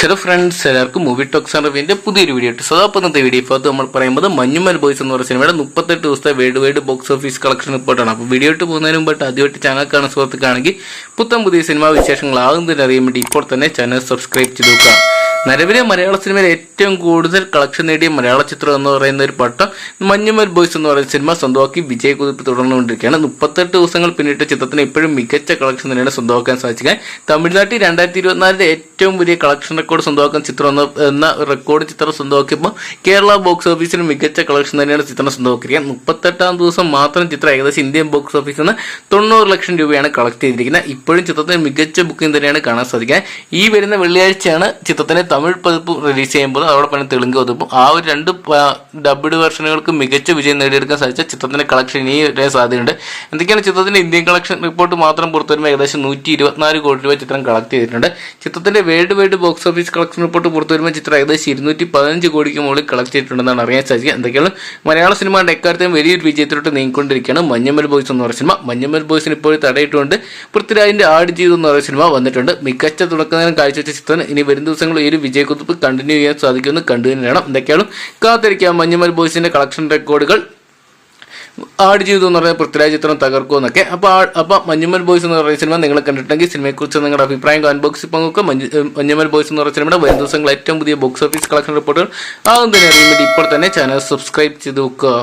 Hello friends എല്ലാവർക്കും movie talks അറിവിന്റെ പുതിയൊരു വീഡിയോ ഇട്ട് സോ അപ്പോൾ ഇന്നത്തെ വീഡിയോ ഇപ്പോൾ നമ്മൾ പറയുന്നത് മഞ്ഞുമൽ ബോയ്സ് എന്ന് പറയുന്ന സിനിമയുടെ മുപ്പത്തെട്ട് ദിവസത്തെ world wide box office collection റിപ്പോർട്ടാണ് അപ്പോൾ വീഡിയോ ഇട്ട് പോകുന്നതിന് മുമ്പായിട്ട് ആദ്യമായിട്ട് ചാനൽ കാണുന്ന സുഹൃത്തുക്കാണെങ്കിൽ പുത്തൻ പുതിയ സിനിമാ വിശേഷങ്ങൾ ആകുന്നതിന് അറിയാൻ വേണ്ടി ഇപ്പോൾ തന്നെ ചാനൽ സബ്സ്ക്രൈബ് ചെയ്ത് നോക്കുക. നിലവിലെ മലയാള സിനിമയിൽ ഏറ്റവും കൂടുതൽ കളക്ഷൻ നേടിയ മലയാള ചിത്രം എന്ന് പറയുന്ന ഒരു പട്ടം മഞ്ഞുമൽ ബോയ്സ് എന്ന് പറയുന്ന സിനിമ സ്വന്തമാക്കി വിജയ കുതിപ്പ് തുടർന്നുകൊണ്ടിരിക്കുകയാണ്. മുപ്പത്തെട്ട് ദിവസങ്ങൾ പിന്നിട്ട ചിത്രത്തിന് ഇപ്പോഴും മികച്ച കളക്ഷൻ തന്നെയാണ് സ്വന്തമാക്കാൻ സാധിക്കുക തമിഴ്നാട്ടിൽ രണ്ടായിരത്തി ഇരുപത്തിനാലിലെ ഏറ്റവും വലിയ കളക്ഷൻ റെക്കോർഡ് സ്വന്തമാക്കാൻ ചിത്രം എന്ന റെക്കോർഡ് ചിത്രം സ്വന്തമാക്കിയപ്പോൾ കേരള ബോക്സ് ഓഫീസിന് മികച്ച കളക്ഷൻ തന്നെയാണ് ചിത്രം സ്വന്തമാക്കിയിരിക്കുക മുപ്പത്തെട്ടാം ദിവസം മാത്രം ചിത്രം ഏകദേശം ഇന്ത്യൻ ബോക്സ് ഓഫീസിൽ നിന്ന് തൊണ്ണൂറ് ലക്ഷം രൂപയാണ് കളക്ട് ചെയ്തിരിക്കുന്നത്. ഇപ്പോഴും ചിത്രത്തിന് മികച്ച ബുക്കിംഗ് തന്നെയാണ് കാണാൻ സാധിക്കുക ഈ വരുന്ന വെള്ളിയാഴ്ചയാണ് ചിത്രത്തിന് തമിഴ് പതിപ്പ് റിലീസ് ചെയ്യുമ്പോൾ അതോടൊപ്പം തന്നെ തെലുങ്ക് പതിപ്പും. ആ ഒരു രണ്ട് ഡബ്ഡ് വെർഷനുകൾക്ക് മികച്ച വിജയം നേടിയെടുക്കാൻ സാധിച്ച ചിത്രത്തിന്റെ കളക്ഷൻ ഇനി വരെ സാധ്യതയുണ്ട്. എന്തൊക്കെയാണ് ചിത്രത്തിന്റെ ഇന്ത്യൻ കളക്ഷൻ റിപ്പോർട്ട് മാത്രം പുറത്തു വരുമ്പോൾ ഏകദേശം നൂറ്റി ഇരുപത്തിനാല് കോടി രൂപ ചിത്രം കളക്ട് ചെയ്തിട്ടുണ്ട്. ചിത്രത്തിന്റെ world wide box office collection report പുറത്തു വരുമ്പോൾ ചിത്രം ഏകദേശം ഇരുന്നൂറ്റി പതിനഞ്ച് കോടിക്ക് മുകളിൽ കളക്ട് ചെയ്തിട്ടുണ്ടെന്നാണ് അറിയാൻ സാധിക്കുക. എന്തൊക്കെയാണ്? മലയാള സിനിമയുടെ എക്കാലത്തെയും വലിയൊരു വിജയത്തിലോട്ട് നീങ്ങിക്കൊണ്ടിരിക്കുകയാണ് മഞ്ഞമ്മൽ ബോയ്സ് എന്ന് പറയുന്ന സിനിമ മഞ്ഞമ്മൽ ബോയ്സിന് ഇപ്പോൾ തടയിട്ടുകൊണ്ട് പൃഥ്വിരാജിന്റെ ആട് ജീവിതം എന്ന് പറയുന്ന സിനിമ വന്നിട്ടുണ്ട്. മികച്ച തുടക്കം കാഴ്ചവെച്ച ചിത്രം ഇനി വരും ദിവസങ്ങളിൽ ഒരു വിജയക്കുതിപ്പ് കണ്ടിന്യൂ ചെയ്യാൻ സാധിക്കുമെന്ന് കണ്ടു തന്നെ വേണം എന്തൊക്കെയാണ് കാത്തിരിക്കാം. മഞ്ഞുമൽ ബോയ്സിന്റെ കളക്ഷൻ റെക്കോർഡുകൾ ആട് ജീവിതം എന്ന് പറഞ്ഞാൽ പൃഥ്വിരാജ് ചിത്രം തകർക്കും എന്നൊക്കെ. അപ്പോൾ അപ്പോൾ മഞ്ഞുമൽ ബോയ്സ് എന്ന് പറയുന്ന സിനിമ നിങ്ങൾ കണ്ടിട്ടുണ്ടെങ്കിൽ സിനിമയെക്കുറിച്ച് നിങ്ങളുടെ അഭിപ്രായം കമന്റ് ബോക്സിൽ പങ്കുവെക്കുക. മഞ്ഞ് മഞ്ഞുമൽ ബോയ്സ് എന്ന് പറയുന്ന സിനിമയുടെ വരും ദിവസങ്ങൾ ഏറ്റവും പുതിയ ബോക്സ് ഓഫീസ് കളക്ഷൻ റിപ്പോർട്ടുകൾ ആകും തന്നെ അറിയുമ്പോൾ ഇപ്പോൾ തന്നെ ചാനൽ സബ്സ്ക്രൈബ് ചെയ്ത് വെക്കുക.